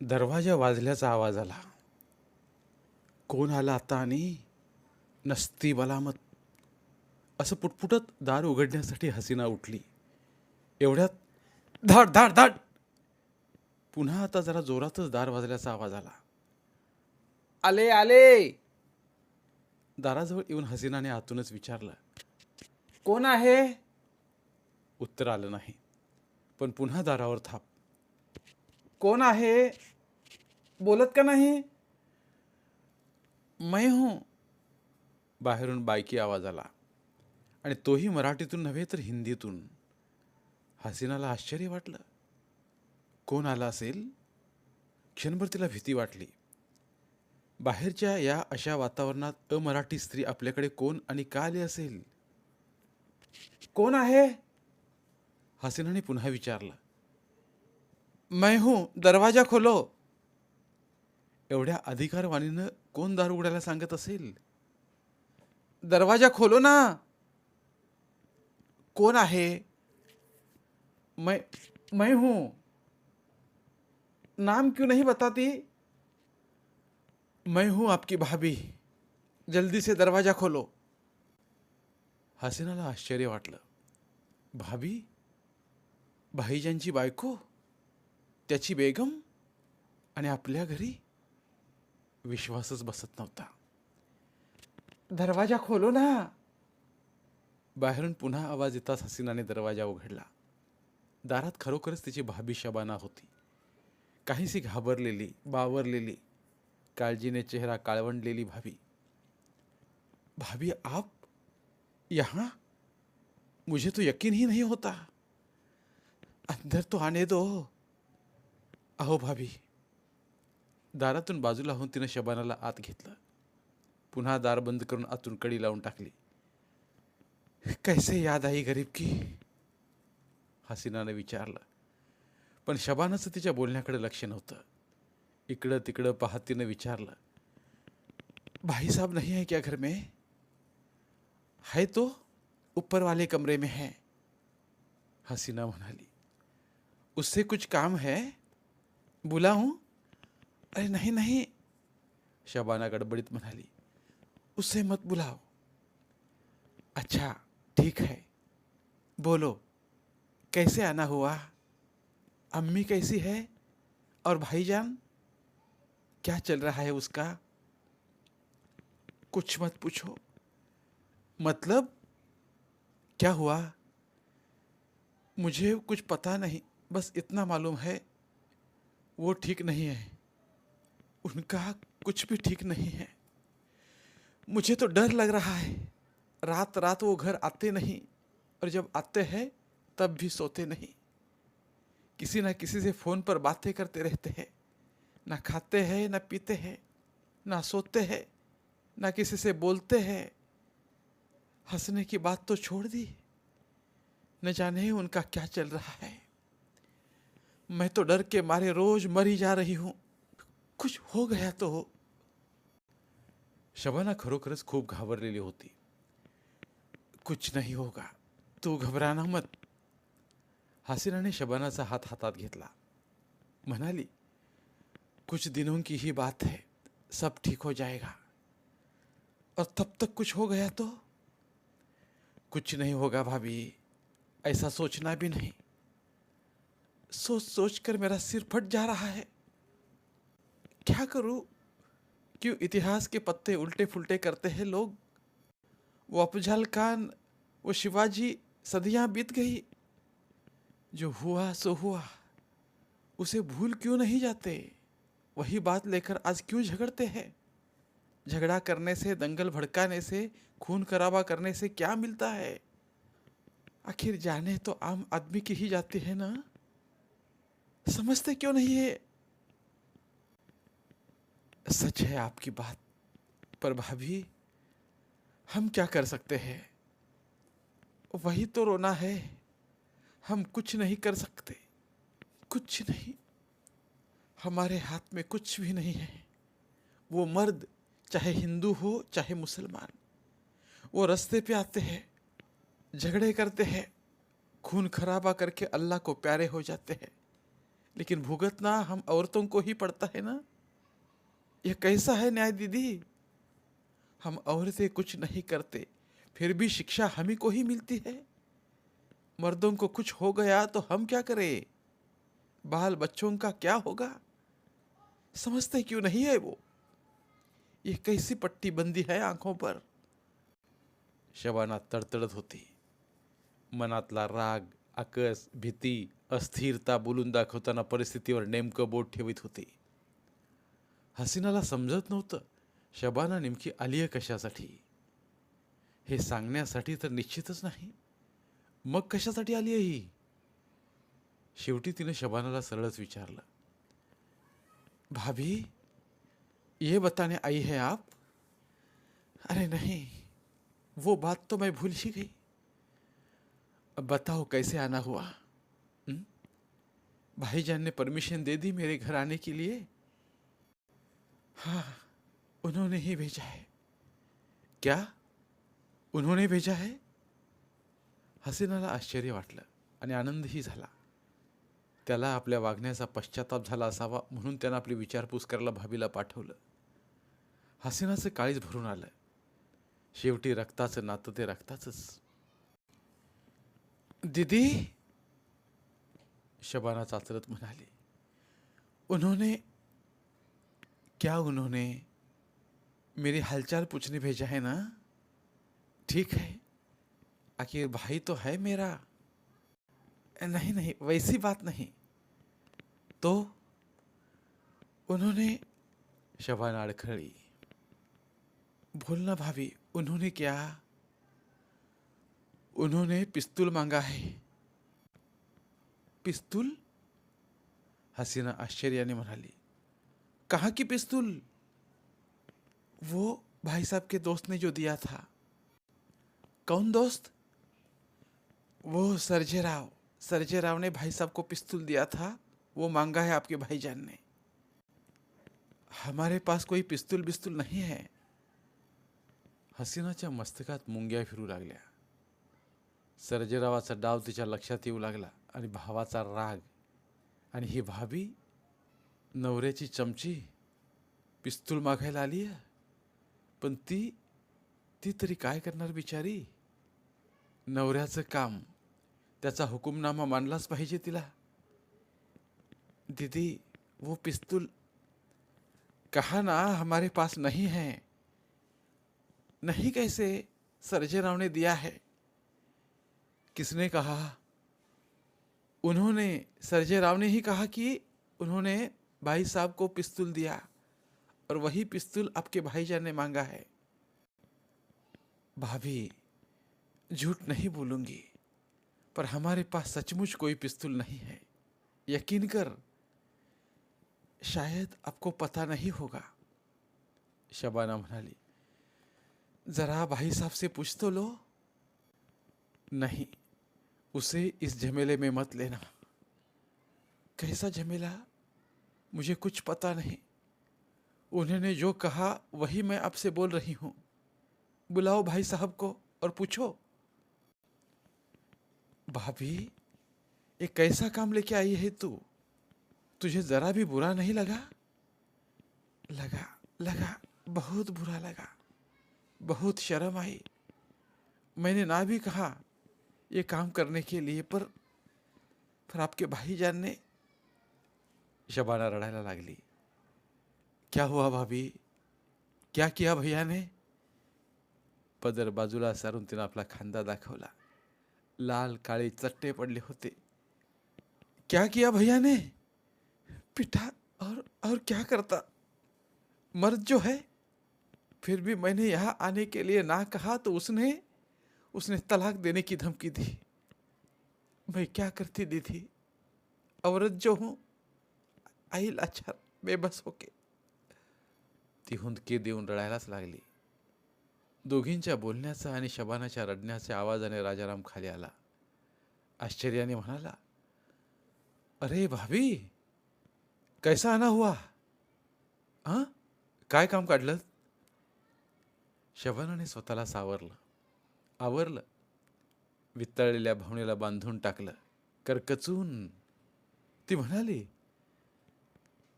दरवाजा वाजल्याचा आवाज आला. कोण आला आता आणि नसती बलामत? असं पुटपुटत दार उघडण्यासाठी हसीना उठली. एवढ्यात धाड धाड धाड! पुन्हा आता जरा जोरातच दार वाजल्याचा आवाज आला. आले आले! दाराजवळ येऊन हसीनाने आतूनच विचारलं. कोण आहे? उत्तर आलं नाही. पण पुन्हा दारावर थाप. कोण आहे? बोलत का नाही? मैं हूं. बाहेरून बायकी आवाज आला. आणि तोही मराठीतून नव्हे तर हिंदीतून. हसीनाला आश्चर्य वाटलं. कोण आला असेल? क्षणभर तिला भीती वाटली. बाहेरच्या या अशा वातावरणात अमराठी स्त्री आपल्याकडे कोण आणि का आली असेल? कोण आहे? हसीनाने पुन्हा विचारलं. मैं हूं. दरवाजा खोलो. एवढ्या अधिकारवाणीनं कोण दार उघडायला सांगत असेल? दरवाजा खोलो ना. कोण आहे? मैं मैं हूं. नाम क्यों नहीं बताती? मैं हूं आपकी भाभी. जल्दी से दरवाजा खोलो. हसीनाला आश्चर्य वाटलं. भाभी? भाईजांची बायको? त्याची बेगम? आणि आपल्या घरी? विश्वासच बसत नव्हता. दरवाजा खोलो ना. बाहेरून पुन्हा आवाज येताच हसीनाने दरवाजा उघडला. दारात खरोखरच तिची भाभी शबाना होती. काहीशी घाबरलेली बावरलेली काळजीने चेहरा काळवंडलेली भाभी. भाभी आप? यहाँ? मुझे तो यकीन ही नहीं होता. अंदर तो आने दो. अहो भाभी. दारातून बाजूला होऊन तिनं शबानाला आत घेतलं. पुन्हा दार बंद करून आतून कडी लावून टाकली. कैसे याद आई गरीब की? हसीनानं विचारलं. पण शबानाचं तिच्या बोलण्याकडे लक्ष नव्हतं. इकडं तिकडं पाहत तिनं विचारलं. भाई साहब नहीं है क्या घर में? है तो ऊपर वाले कमरे में है हसीना म्हणाली. उससे कुछ काम है? बुलाऊं? अरे नहीं नहीं। शबाना गड़बड़ित म्हणाली, उसे मत बुलाओ. अच्छा ठीक है। बोलो, कैसे आना हुआ? अम्मी कैसी है? और भाईजान, क्या चल रहा है उसका? कुछ मत पूछो। मतलब क्या हुआ? मुझे कुछ पता नहीं, बस इतना मालूम है, वो ठीक नहीं है। उनका कुछ भी ठीक नहीं है। मुझे तो डर लग रहा है। रात रात वो घर आते नहीं और जब आते हैं, तब भी सोते नहीं। किसी ना किसी से फ़ोन पर बातें करते रहते हैं। ना खाते हैं, ना पीते हैं, ना सोते हैं, ना किसी से बोलते हैं। हंसने की बात तो छोड़ दी। न जाने उनका क्या चल रहा है। मैं तो डर के मारे रोज मरी जा रही हूँ। कुछ हो गया तो शबाना खरोखरच खूप घाबरलेली होती. कुछ नहीं होगा, तू घबराना मत. हसीनाने शबानाचा हात हातात घेतला. म्हणाली, कुछ दिनों की ही बात है, सब ठीक हो जाएगा. और तब तक कुछ हो गया तो? कुछ नहीं होगा भाभी, ऐसा सोचना भी नहीं. सोच सोच कर मेरा सिर फट जा रहा है। क्या करूँ? क्यों इतिहास के पत्ते उल्टे फुलटे करते हैं लोग? वो अफजल खान, वो शिवाजी, सदियाँ बीत गई। जो हुआ, सो हुआ। उसे भूल क्यों नहीं जाते? वही बात लेकर आज क्यों झगड़ते हैं? झगड़ा करने से, दंगल भड़काने से, खून खराबा करने से क्या मिलता है? आखिर जाने तो आम आदमी की ही जाती है ना? समझते क्यों नहीं है? सच है आपकी बात, पर भाभी, हम क्या कर सकते हैं? वही तो रोना है। हम कुछ नहीं कर सकते। कुछ नहीं। हमारे हाथ में कुछ भी नहीं है। वो मर्द, चाहे हिंदू हो, चाहे मुसलमान, वो रास्ते पे आते हैं, झगड़े करते हैं, खून खराबा करके अल्लाह को प्यारे हो जाते हैं। लेकिन भुगतना हम औरतों को ही पड़ता है ना? यह कैसा है न्याय दीदी? हम औरतें कुछ नहीं करते, फिर भी शिक्षा हम ही को ही मिलती है। मर्दों को कुछ हो गया तो हम क्या करें? बाल बच्चों का क्या होगा? समझते क्यों नहीं है वो? ये कैसी पट्टी बंदी है आँखों पर? शबाना तडतडत होती। मनातला राग आकस भीती, अस्थिरता बोलून दाखवताना परिस्थितीवर नेमकं बोट ठेवित होती। हसीनाला समजत नव्हतं. शबाना नेमकी आली आहे कशासाठी? हे सांगण्यासाठी तर निश्चितच नाही. मग कशासाठी आली आहे ही? शेवटी तिनं शबानाला सरळच विचारलं. भाभी ये बताने आई है आप? अरे नहीं वो बात तो मैं भूल ही गई. अब बताओ कैसे आना हुआ? हम्म? भाईजान ने परमिशन दे दी मेरे घर आने के लिए। हाँ उन्होंने ही भेजा है। क्या? उन्होंने भेजा है? हसीनाला आश्चर्य वाटलं आणि आनंदही झाला. त्याला आपल्या वागण्याचा पश्चाताप झाला असावा म्हणून त्यानं आपली विचारपूस करायला भाभीला पाठवलं. हसीनाचं काळीच भरून आलं. शेवटी रक्ताचं नातं ते रक्ताचंच. दीदी शबाना चाचरत म्हणाली उन्होंने क्या उन्होंने मेरी हालचाल पूछने भेजा है ना? ठीक है। आखिर भाई तो है मेरा। नहीं नहीं, वैसी बात नहीं। तो उन्होंने शबाना अड़खड़ी बोलना भाभी, उन्होंने क्या? उन्होंने पिस्तूल मांगा है। पिस्तूल? हसीना आश्चर्याने म्हणाली कहाँ की पिस्तूल? वो भाई साहब के दोस्त ने जो दिया था। कौन दोस्त? वो सरजे राव। सरजे राव ने भाई साहब को पिस्तूल दिया था। वो मांगा है आपके भाईजान ने। हमारे पास कोई पिस्तूल बिस्तूल नहीं है। हसीनाच्या मस्तकात मुंग्या फिरू लागल्या। सर्जेरावाचा डाव तिच्या लक्षात येऊ लागला आणि भावाचा राग आणि ही भाभी नवऱ्याची चमची पिस्तूल मागायला आली आहे. पण ती ती तरी काय करणार बिचारी? नवऱ्याचं काम त्याचा हुकुमनामा मानलाच पाहिजे तिला. दीदी वो पिस्तूल कहा ना हमारे पास नहीं है? नहीं कैसे सरजेराव ने दिया है? किसने कहा? उन्होंने सरजेराव ने ही कहा कि उन्होंने भाई साहब को पिस्तूल दिया और वही पिस्तूल आपके भाईजान ने मांगा है। भाभी, झूठ नहीं बोलूँगी, पर हमारे पास सचमुच कोई पिस्तूल नहीं है। यकीन कर, शायद आपको पता नहीं होगा। शबाना मनाली, जरा भाई साहब से पूछ तो लो। नहीं, उसे इस झमेले में मत लेना। कैसा झमेला? मुझे कुछ पता नहीं। उन्होंने जो कहा, वही मैं आपसे बोल रही हूँ। बुलाओ भाई साहब को और पूछो। भाभी ये कैसा काम लेके आई है तू? तुझे जरा भी बुरा नहीं लगा? लगा लगा, बहुत बुरा लगा। बहुत शर्म आई। मैंने ना भी कहा ये काम करने के लिए, पर पर आपके भाईजान ने शबाना रडायला लागली। क्या हुआ भाभी? क्या किया भैया ने? पदर बाजूला सारून तिनं आपला खांदा दाखवला. लाल, काळे चट्टे पडले होते. क्या किया भैया ने? पिटा और और क्या करता? मर्द जो है, फिर भी मैंने यहाँ आने के लिए ना कहा तो उसने उसने तलाक देने की धमकी दी। मैं क्या करती दी थी औरत जो हूँ आई लाचार बेबस होके ती हुंदके देऊन रडायलाच लागली. दोघींच्या बोलण्याचा आणि शबानाच्या रडण्याच्या आवाजाने राजाराम खाली आला. आश्चर्याने म्हणाला अरे भाभी कैसा आना हुआ? हां काय काम काढलं? शबानाने स्वतःला सावरलं. आवरलं. वितळलेल्या भावनेला बांधून टाकलं. करकचून. ती म्हणाली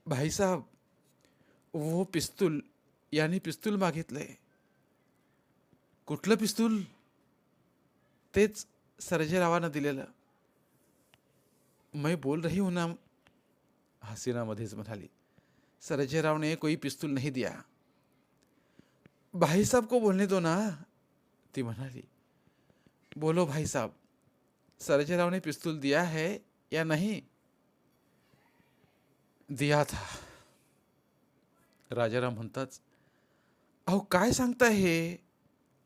भाईसाहेब वो पिस्तूल याने पिस्तूल मागितलंय कुठलं पिस्तूल? तेच सर्जेरावानं दिलेलं. मैं बोल रही हूं ना हसीना मध्येच म्हणाली सर्जेरावने कोई पिस्तूल नहीं दिया. भाई साहब को बोलने दो ना ती म्हणाली. बोलो भाई साहब ने पिस्तूल दिया है या नहीं? दिया था। राजाराम म्हणताच अहो, काय सांगताय हे?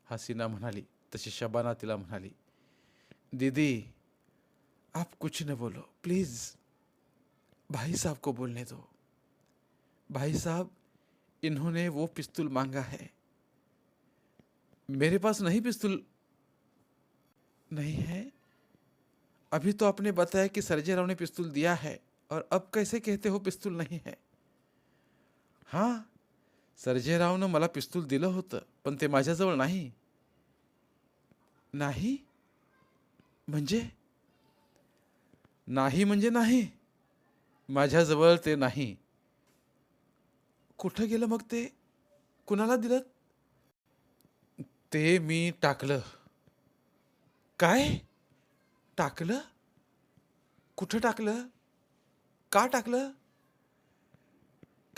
हसीना म्हणाली, तशी शबाना तिला म्हणाली, दीदी, आप कुछ न बोलो, प्लीज़. भाई साहब को बोलने दो. भाई साहब, इन्होंने वो पिस्तूल मांगा है। मेरे पास नहीं पिस्तूल। नहीं है? अभी तो आपने बताया कि सरजे राव ने पिस्तूल दिया है। और अब कैसे कहते हो पिस्तूल नाही आहे हां सर्जेरावनं मला पिस्तूल दिलं होतं पण ते माझ्याजवळ नाही. नाही? म्हणजे? नाही म्हणजे नाही. माझ्याजवळ ते नाही. कुठं गेलं मग ते? कुणाला दिलं? ते मी टाकलं. काय? टाकलं? कुठं टाकलं? का टाकलं?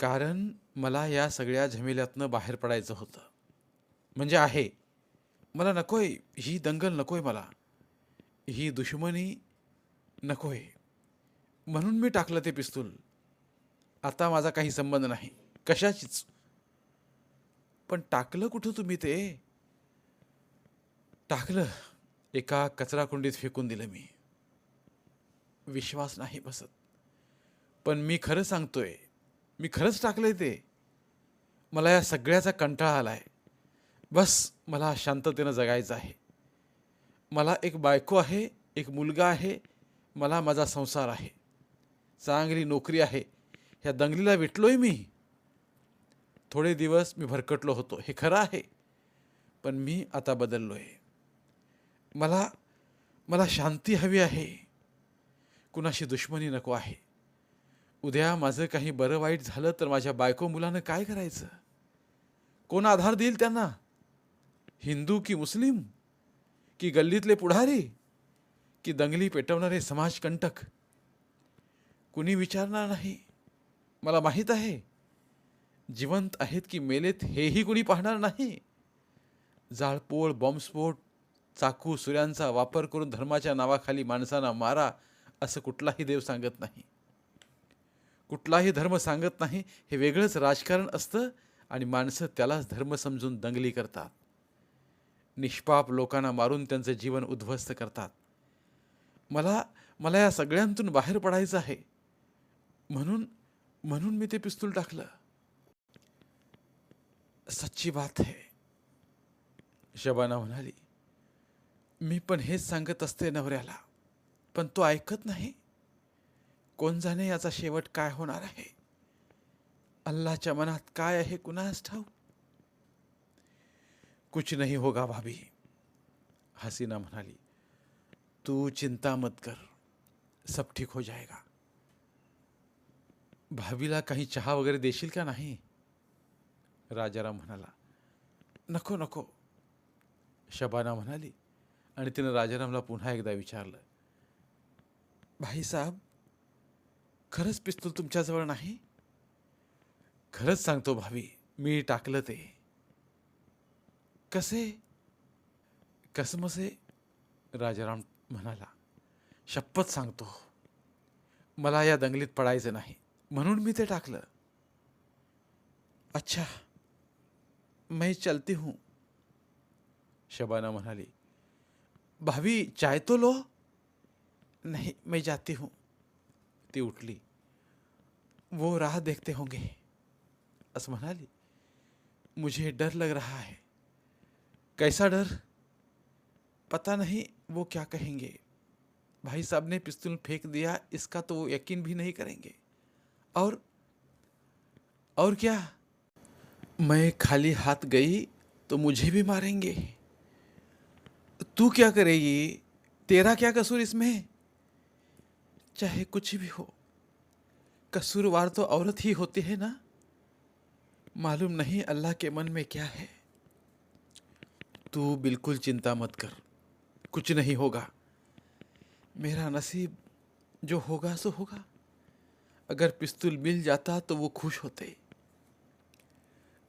कारण मला या सगळ्या झमेल्यातनं बाहेर पडायचं होतं. म्हणजे आहे. मला नकोय. ही दंगल नकोय मला. ही दुश्मनी नकोय. म्हणून मी टाकलं ते पिस्तूल. आता माझा काही संबंध नाही. कशाचीच. पण टाकलं कुठं तुम्ही ते? टाकलं. एका कचराकुंडीत फेकून दिलं मी. विश्वास नाही बसत. पण मी खरं सांगतोय मी खरंच टाकलंय ते. मला या सगळ्याचा कंटाळा आला आहे बस मला शांततेनं जगायचं आहे. मला एक बायको आहे एक मुलगा आहे मला माझा संसार आहे. चांगली नोकरी आहे. ह्या दंगलीला विटलोय मी. थोडे दिवस मी भरकटलो होतो हे खरं आहे. पण मी आता बदललो आहे मला मला शांती हवी आहे. कुणाशी दुश्मनी नको आहे. उद्या माझं काही बरं वाईट झालं तर माझ्या बायको मुलानं काय करायचं? कोण आधार देईल त्यांना? हिंदू की मुस्लिम? की गल्लीतले पुढारी? की दंगली पेटवणारे समाजकंटक? कुणी विचारणार नाही. मला माहीत आहे. जिवंत आहेत की मेलेत हेही कुणी पाहणार नाही. जाळपोळ बॉम्बस्फोट चाकू सुऱ्यांचा वापर करून धर्माच्या नावाखाली माणसांना मारा असं कुठलाही देव सांगत नाही. कुठलाही धर्म सांगत नाही. हे वेगळंच राजकारण असतं आणि माणसं त्यालाच धर्म समजून दंगली करतात. निष्पाप लोकांना मारून त्यांचं जीवन उद्ध्वस्त करतात. मला मला या सगळ्यांतून बाहेर पडायचं आहे. म्हणून म्हणून मी ते पिस्तूल टाकलं. सच्ची बात है शबाना म्हणाली मी पण हेच सांगत असते नवऱ्याला. पण तो ऐकत नाही. कोण जाणे याचा शेवट काय होणार आहे? अल्लाच्या मनात काय आहे कुणास ठाऊ कुछ नाही होगा भाभी. हसीना म्हणाली तू चिंता मत कर. सब ठीक हो जाएगा. भाभीला काही चहा वगैरे देशील का नाही? राजाराम म्हणाला नको नको. शबाना म्हणाली आणि तिनं राजारामला पुन्हा एकदा विचारलं भाईसाहेब खरंच पिस्तूल तुमच्याजवळ नाही? खरंच सांगतो भावी मी टाकलं ते. कसे? कसमसे? राजाराम म्हणाला शपथ सांगतो. मला या दंगलीत पडायचं नाही म्हणून मी ते टाकलं. अच्छा मैं चलती हूं. शबाना म्हणाली भाभी चाय तो लो? नहीं मैं जाती हूं. ती उठली। वो राह देखते होंगे। असं म्हणाली मुझे डर लग रहा है। कैसा डर? पता नहीं वो क्या कहेंगे। भाई साहब ने पिस्तौल फेंक दिया, इसका तो वो यकीन भी नहीं करेंगे। और और क्या? मैं खाली हाथ गई तो मुझे भी मारेंगे। तू क्या करेगी? तेरा क्या कसूर इसमें? चाहे कुछ भी हो, कसूरवार तो औरत ही होती है ना? मालूम नहीं अल्लाह के मन में क्या है। तू बिल्कुल चिंता मत कर, कुछ नहीं होगा। मेरा नसीब जो होगा, सो होगा। अगर पिस्तूल मिल जाता तो वो खुश होते।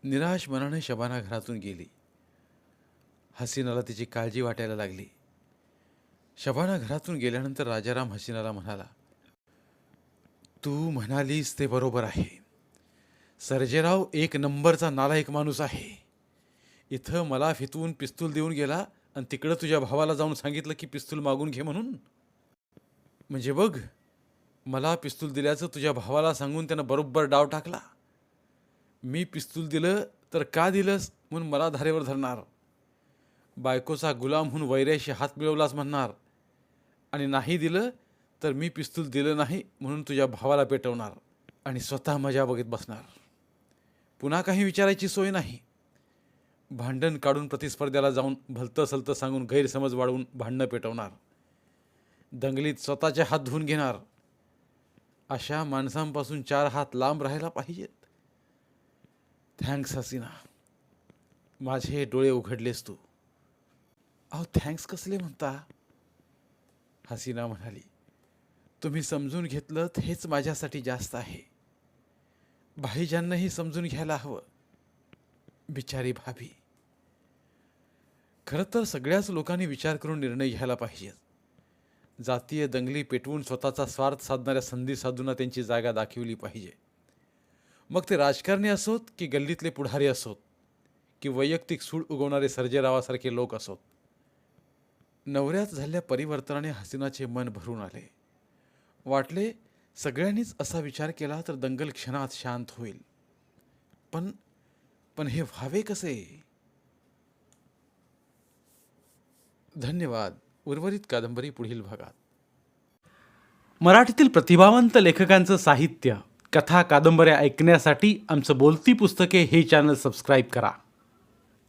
निराश मनाने शबाना घरातून गेली। हसीन हसीनाला तिची काळजी वाटायला लागली। शबाना घरातून गेल्यानंतर राजाराम हसीनाला म्हणाला तू म्हणालीस ते बरोबर आहे. सर्जेराव एक नंबरचा नालायक माणूस आहे. इथं मला फितवून पिस्तूल देऊन गेला आणि तिकडं तुझ्या भावाला जाऊन सांगितलं की पिस्तूल मागून घे म्हणून. म्हणजे बघ मला पिस्तूल दिल्याचं तुझ्या भावाला सांगून त्यानं बरोबर डाव टाकला. मी पिस्तूल दिलं तर का दिलंस म्हणून मला धारेवर धरणार. बायकोचा गुलाम म्हणून वैऱ्याशी हात मिळवलाच म्हणणार. आणि नाही दिलं तर मी पिस्तूल दिलं नाही म्हणून तुझ्या भावाला पेटवणार आणि स्वतः मजा बघित बसणार. पुन्हा काही विचारायची सोय नाही. भांडण काढून प्रतिस्पर्ध्याला जाऊन भलतं सलतं सांगून गैरसमज वाढवून भांडणं पेटवणार. दंगलीत स्वतःचे हात धुवून घेणार. अशा माणसांपासून चार हात लांब राहायला पाहिजेत. थँक्स हसीना. माझे डोळे उघडलेस तू. अहो थँक्स कसले म्हणता? हसीना म्हणाली तुम्ही समजून घेतलं हेच माझ्यासाठी जास्त आहे. भाईजांनाही समजून घ्यायला हवं. बिचारी भाभी खरं तर सगळ्याच लोकांनी विचार करून निर्णय घ्यायला पाहिजेत. जातीय दंगली पेटवून स्वतःचा स्वार्थ साधणाऱ्या संधी साधूंना त्यांची जागा दाखवली पाहिजे. मग ते राजकारणी असोत की गल्लीतले पुढारी असोत? की वैयक्तिक सूड उगवणारे सर्जेरावासारखे लोक असोत? नवऱ्यात झालेल्या परिवर्तनाने हसीनाचे मन भरून आले. वाटले सगळ्यांनीच असा विचार केला तर दंगल क्षणात शांत होईल. पण पण हे व्हावे कसे? धन्यवाद. उर्वरित कादंबरी पुढील भागात. मराठीतील प्रतिभावंत लेखकांचं साहित्य कथा कादंबऱ्या ऐकण्यासाठी आमचं बोलती पुस्तके हे चॅनल सबस्क्राईब करा.